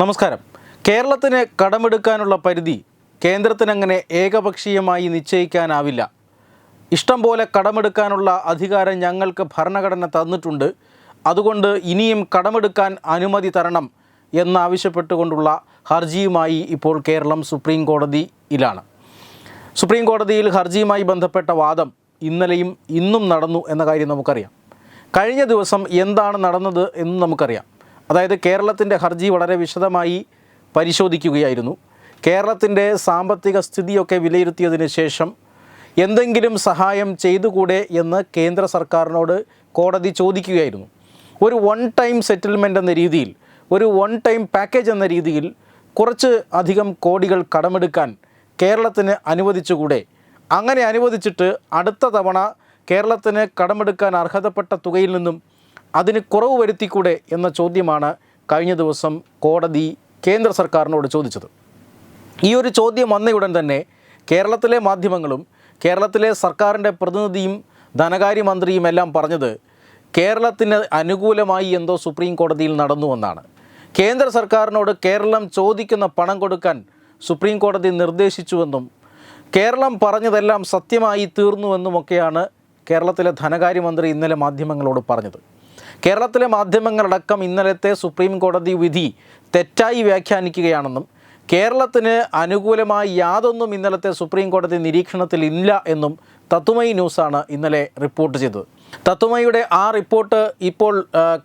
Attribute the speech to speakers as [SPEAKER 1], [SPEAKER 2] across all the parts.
[SPEAKER 1] നമസ്കാരം. കേരളത്തിന് കടമെടുക്കാനുള്ള പരിധി കേന്ദ്രത്തിനങ്ങനെ ഏകപക്ഷീയമായി നിശ്ചയിക്കാനാവില്ല. ഇഷ്ടം പോലെ കടമെടുക്കാനുള്ള അധികാരം ഞങ്ങൾക്ക് ഭരണഘടന തന്നിട്ടുണ്ട്. അതുകൊണ്ട് ഇനിയും കടമെടുക്കാൻ അനുമതി തരണം എന്നാവശ്യപ്പെട്ടുകൊണ്ടുള്ള ഹർജിയുമായി ഇപ്പോൾ കേരളം സുപ്രീം കോടതിയിലാണ് സുപ്രീം കോടതിയിൽ ഹർജിയുമായി ബന്ധപ്പെട്ട വാദം ഇന്നലെയും ഇന്നും നടന്നു എന്ന കാര്യം നമുക്കറിയാം. കഴിഞ്ഞ ദിവസം എന്താണ് നടന്നത് എന്നും നമുക്കറിയാം. അതായത് കേരളത്തിന്റെ ഹർജി വളരെ വിശദമായി പരിശോധിക്കുകയായിരുന്നു. കേരളത്തിന്റെ സാമ്പത്തിക സ്ഥിതിയൊക്കെ വിലയിരുത്തിയതിന് ശേഷം എന്തെങ്കിലും സഹായം ചെയ്തുകൂടെ എന്ന് കേന്ദ്ര സർക്കാരിനോട് കോടതി ചോദിക്കുകയായിരുന്നു. ഒരു വൺ ടൈം സെറ്റിൽമെന്റ് എന്ന രീതിയിൽ ഒരു വൺ ടൈം പാക്കേജ് എന്ന രീതിയിൽ കുറച്ച് അധികം കോടികൾ കടമെടുക്കാൻ കേരളത്തിന് അനുവദിച്ചുകൂടെ? അങ്ങനെ അനുവദിച്ചിട്ട് അടുത്ത തവണ കേരളത്തിന് കടമെടുക്കാൻ അർഹതപ്പെട്ട തുകയിൽ നിന്നും അതിന് കുറവ് വരുത്തിക്കൂടെ എന്ന ചോദ്യമാണ് കഴിഞ്ഞ ദിവസം കോടതി കേന്ദ്ര സർക്കാരിനോട് ചോദിച്ചത്. ഈ ഒരു ചോദ്യം വന്നയുടൻ തന്നെ കേരളത്തിലെ മാധ്യമങ്ങളും കേരളത്തിലെ സർക്കാരിന്റെ പ്രതിനിധിയും ധനകാര്യമന്ത്രിയും എല്ലാം പറഞ്ഞത് കേരളത്തിന് അനുകൂലമായി എന്തോ സുപ്രീം കോടതിയിൽ നടന്നു എന്നാണ്. കേന്ദ്ര സർക്കാരിനോട് കേരളം ചോദിക്കുന്ന പണം കൊടുക്കാൻ സുപ്രീം കോടതി നിർദ്ദേശിച്ചുവെന്നും കേരളം പറഞ്ഞതെല്ലാം സത്യമായി തീർന്നുവെന്നുമൊക്കെയാണ് കേരളത്തിലെ ധനകാര്യമന്ത്രി ഇന്നലെ മാധ്യമങ്ങളോട് പറഞ്ഞത്. കേരളത്തിലെ മാധ്യമങ്ങളടക്കം ഇന്നലത്തെ സുപ്രീം കോടതി വിധി തെറ്റായി വ്യാഖ്യാനിക്കുകയാണെന്നും കേരളത്തിന് അനുകൂലമായി യാതൊന്നും ഇന്നലത്തെ സുപ്രീം കോടതി നിരീക്ഷണത്തിൽ ഇല്ല എന്നും തത്തുമൈ ന്യൂസാണ് ഇന്നലെ റിപ്പോർട്ട് ചെയ്തത്. തത്തുമയുടെ ആ റിപ്പോർട്ട് ഇപ്പോൾ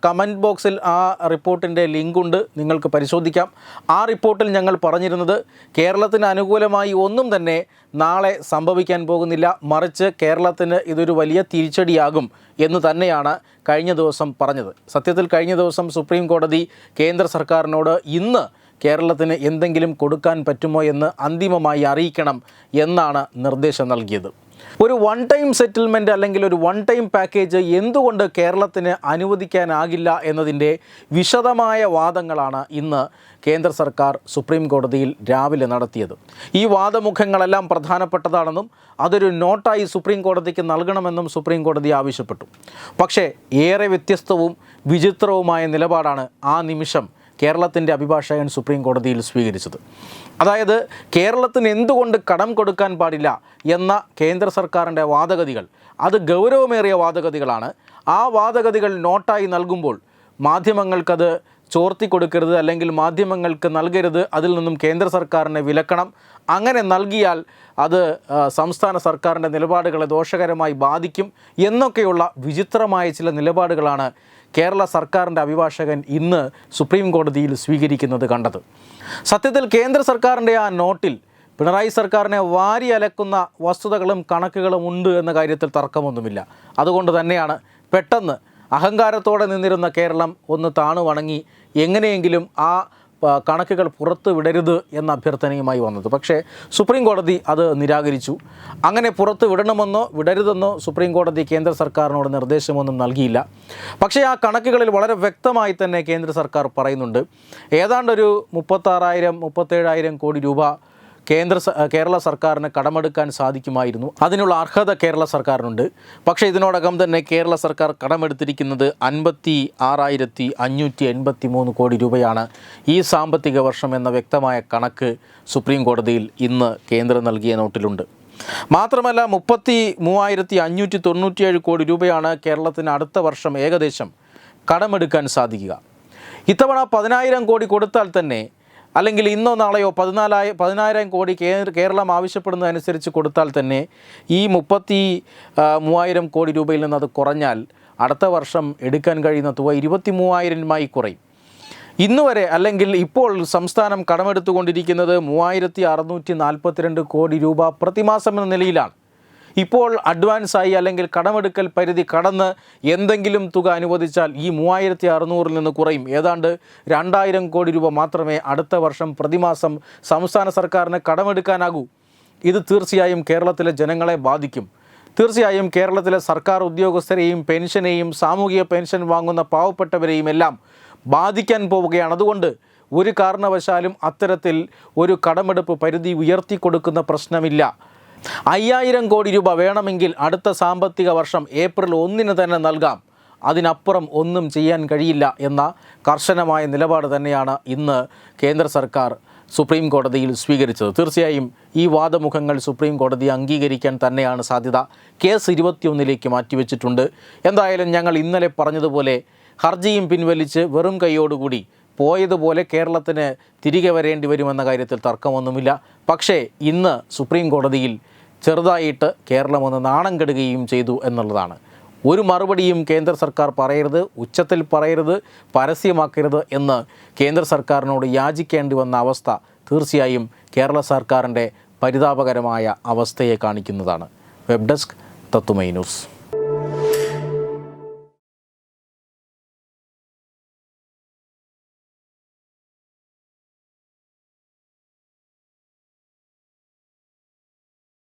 [SPEAKER 1] കമന്റ് ബോക്സിൽ ആ റിപ്പോർട്ടിന്റെ ലിങ്കുണ്ട്. നിങ്ങൾക്ക് പരിശോധിക്കാം. ആ റിപ്പോർട്ടിൽ ഞങ്ങൾ പറഞ്ഞിരുന്നത് കേരളത്തിന് അനുകൂലമായി ഒന്നും തന്നെ നാളെ സംഭവിക്കാൻ പോകുന്നില്ല. മറിച്ച് കേരളത്തിന് ഇതൊരു വലിയ തിരിച്ചടിയാകും എന്ന് തന്നെയാണ് കഴിഞ്ഞ ദിവസം പറഞ്ഞത്. സത്യത്തിൽ കഴിഞ്ഞ ദിവസം സുപ്രീം കോടതി കേന്ദ്ര സർക്കാരിനോട് ഇന്ന് കേരളത്തിന് എന്തെങ്കിലും കൊടുക്കാൻ പറ്റുമോ എന്ന് അന്തിമമായി അറിയിക്കണം എന്നാണ് നിർദ്ദേശം നൽകിയത്. ഒരു വൺ ടൈം സെറ്റിൽമെന്റ് അല്ലെങ്കിൽ ഒരു വൺ ടൈം പാക്കേജ് എന്തുകൊണ്ട് കേരളത്തിന് അനുവദിക്കാനാകില്ല എന്നതിന്റെ വിശദമായ വാദങ്ങളാണ് ഇന്ന് കേന്ദ്ര സർക്കാർ സുപ്രീം കോടതിയിൽ രാവിലെ നടത്തിയത്. ഈ വാദമുഖങ്ങളെല്ലാം പ്രധാനപ്പെട്ടതാണെന്നും അതൊരു നോട്ടായി സുപ്രീം കോടതിക്ക് നൽകണമെന്നും സുപ്രീം കോടതി ആവശ്യപ്പെട്ടു. പക്ഷേ ഏറെ വ്യത്യസ്തവും വിചിത്രവുമായ നിലപാടാണ് ആ നിമിഷം കേരളത്തിന്റെ അഭിഭാഷകൻ സുപ്രീം കോടതിയിൽ സ്വീകരിച്ചത്. അതായത് കേരളത്തിന് എന്തുകൊണ്ട് കടം കൊടുക്കാൻ പാടില്ല എന്ന കേന്ദ്ര സർക്കാരിന്റെ വാദഗതികൾ അത് ഗൗരവമേറിയ വാദഗതികളാണ്. ആ വാദഗതികൾ നോട്ടായി നൽകുമ്പോൾ മാധ്യമങ്ങൾക്കത് ചോർത്തി കൊടുക്കരുത് അല്ലെങ്കിൽ മാധ്യമങ്ങൾക്ക് നൽകരുത് അതിൽ നിന്നും കേന്ദ്ര സർക്കാരിനെ വിലക്കണം. അങ്ങനെ നൽകിയാൽ അത് സംസ്ഥാന സർക്കാരിന്റെ നിലപാടുകളെ ദോഷകരമായി ബാധിക്കും എന്നൊക്കെയുള്ള വിചിത്രമായ ചില നിലപാടുകളാണ് കേരള സർക്കാരിന്റെ അഭിഭാഷകൻ ഇന്ന് സുപ്രീം കോടതിയിൽ സ്വീകരിക്കുന്നത് കണ്ടത്. സത്യത്തിൽ കേന്ദ്ര സർക്കാരിന്റെ ആ നോട്ടിൽ പിണറായി സർക്കാരിനെ വാരി അലക്കുന്ന വസ്തുതകളും കണക്കുകളും ഉണ്ട് എന്ന കാര്യത്തിൽ തർക്കമൊന്നുമില്ല. അതുകൊണ്ട് തന്നെയാണ് പെട്ടെന്ന് അഹങ്കാരത്തോടെ നിന്നിരുന്ന കേരളം ഒന്ന് താണു വണങ്ങി എങ്ങനെയെങ്കിലും ആ കണക്കുകൾ പുറത്തു വിടരുത് എന്ന അഭ്യർത്ഥനയുമായി വന്നത്. പക്ഷേ സുപ്രീം കോടതി അത് നിരാകരിച്ചു. അങ്ങനെ പുറത്ത് വിടണമെന്നോ വിടരുതെന്നോ സുപ്രീം കോടതി കേന്ദ്ര സർക്കാരിനോട് നിർദ്ദേശമൊന്നും നൽകിയില്ല. പക്ഷേ ആ കണക്കുകളിൽ വളരെ വ്യക്തമായി തന്നെ കേന്ദ്ര സർക്കാർ പറയുന്നുണ്ട്. ഏതാണ്ടൊരു മുപ്പത്താറായിരം മുപ്പത്തേഴായിരം കോടി രൂപ കേന്ദ്ര കേരള സർക്കാരിന് കടമെടുക്കാൻ സാധിക്കുമായിരുന്നു. അതിനുള്ള അർഹത കേരള സർക്കാരിനുണ്ട്. പക്ഷേ ഇതിനോടകം തന്നെ കേരള സർക്കാർ കടമെടുത്തിരിക്കുന്നത് അൻപത്തി ആറായിരത്തി അഞ്ഞൂറ്റി എൺപത്തി മൂന്ന് കോടി രൂപയാണ്. ഈ സാമ്പത്തിക വർഷം എന്ന വ്യക്തമായ കണക്ക് സുപ്രീം കോടതിയിൽ ഇന്ന് കേന്ദ്രം നൽകിയ നോട്ടിലുണ്ട്. മാത്രമല്ല മുപ്പത്തി മൂവായിരത്തി അഞ്ഞൂറ്റി തൊണ്ണൂറ്റിയേഴ് കോടി രൂപയാണ് കേരളത്തിന് അടുത്ത വർഷം ഏകദേശം കടമെടുക്കാൻ സാധിക്കുക. ഇത്തവണ പതിനായിരം കോടി കൊടുത്താൽ തന്നെ അല്ലെങ്കിൽ ഇന്നോ നാളെയോ പതിനാലായ പതിനായിരം കോടി കേരളം ആവശ്യപ്പെടുന്നതനുസരിച്ച് കൊടുത്താൽ തന്നെ ഈ മുപ്പത്തി മൂവായിരം കോടി രൂപയിൽ നിന്ന് അത് കുറഞ്ഞാൽ അടുത്ത വർഷം എടുക്കാൻ കഴിയുന്ന തുക ഇരുപത്തി മൂവായിരമായി കുറയും. ഇന്ന് വരെ അല്ലെങ്കിൽ ഇപ്പോൾ സംസ്ഥാനം കടമെടുത്തുകൊണ്ടിരിക്കുന്നത് മൂവായിരത്തി അറുന്നൂറ്റി നാൽപ്പത്തിരണ്ട് കോടി രൂപ പ്രതിമാസം എന്ന നിലയിലാണ്. ഇപ്പോൾ അഡ്വാൻസായി അല്ലെങ്കിൽ കടമെടുക്കൽ പരിധി കടന്ന് എന്തെങ്കിലും തുക അനുവദിച്ചാൽ ഈ മൂവായിരത്തി അറുന്നൂറിൽ നിന്ന് കുറയും. ഏതാണ്ട് രണ്ടായിരം കോടി രൂപ മാത്രമേ അടുത്ത വർഷം പ്രതിമാസം സംസ്ഥാന സർക്കാരിന് കടമെടുക്കാനാകൂ. ഇത് തീർച്ചയായും കേരളത്തിലെ ജനങ്ങളെ ബാധിക്കും. തീർച്ചയായും കേരളത്തിലെ സർക്കാർ ഉദ്യോഗസ്ഥരെയും പെൻഷനെയും സാമൂഹിക പെൻഷൻ വാങ്ങുന്ന പാവപ്പെട്ടവരെയും എല്ലാം ബാധിക്കാൻ പോവുകയാണ്. അതുകൊണ്ട് ഒരു കാരണവശാലും അത്തരത്തിൽ ഒരു കടമെടുപ്പ് പരിധി ഉയർത്തി കൊടുക്കുന്ന പ്രശ്നമില്ല. അയ്യായിരം കോടി രൂപ വേണമെങ്കിൽ അടുത്ത സാമ്പത്തിക വർഷം ഏപ്രിൽ ഒന്നിന് തന്നെ നൽകാം. അതിനപ്പുറം ഒന്നും ചെയ്യാൻ കഴിയില്ല എന്ന കർശനമായ നിലപാട് തന്നെയാണ് ഇന്ന് കേന്ദ്ര സർക്കാർ സുപ്രീം കോടതിയിൽ സ്വീകരിച്ചത്. തീർച്ചയായും ഈ വാദമുഖങ്ങൾ സുപ്രീം കോടതി അംഗീകരിക്കാൻ തന്നെയാണ് സാധ്യത. കേസ് ഇരുപത്തിയൊന്നിലേക്ക് മാറ്റിവെച്ചിട്ടുണ്ട്. എന്തായാലും ഞങ്ങൾ ഇന്നലെ പറഞ്ഞതുപോലെ ഹർജിയും പിൻവലിച്ച് വെറും കൈയോടുകൂടി പോയതുപോലെ കേരളത്തിന് തിരികെ വരേണ്ടി വരുമെന്ന കാര്യത്തിൽ തർക്കമൊന്നുമില്ല. പക്ഷേ ഇന്ന് സുപ്രീം കോടതിയിൽ ചെറുതായിട്ട് കേരളം ഒന്ന് നാണം കെടുകയും ചെയ്തു എന്നുള്ളതാണ്. ഒരു മറുപടിയും കേന്ദ്ര സർക്കാർ പറയരുത് ഉച്ചത്തിൽ പറയരുത് പരസ്യമാക്കരുത് എന്ന് കേന്ദ്ര സർക്കാരിനോട് യാചിക്കേണ്ടി വന്ന അവസ്ഥ തീർച്ചയായും കേരള സർക്കാരിന്റെ പരിതാപകരമായ അവസ്ഥയെ കാണിക്കുന്നതാണ്. വെബ് ഡെസ്ക് തത്തുമൈ ന്യൂസ്.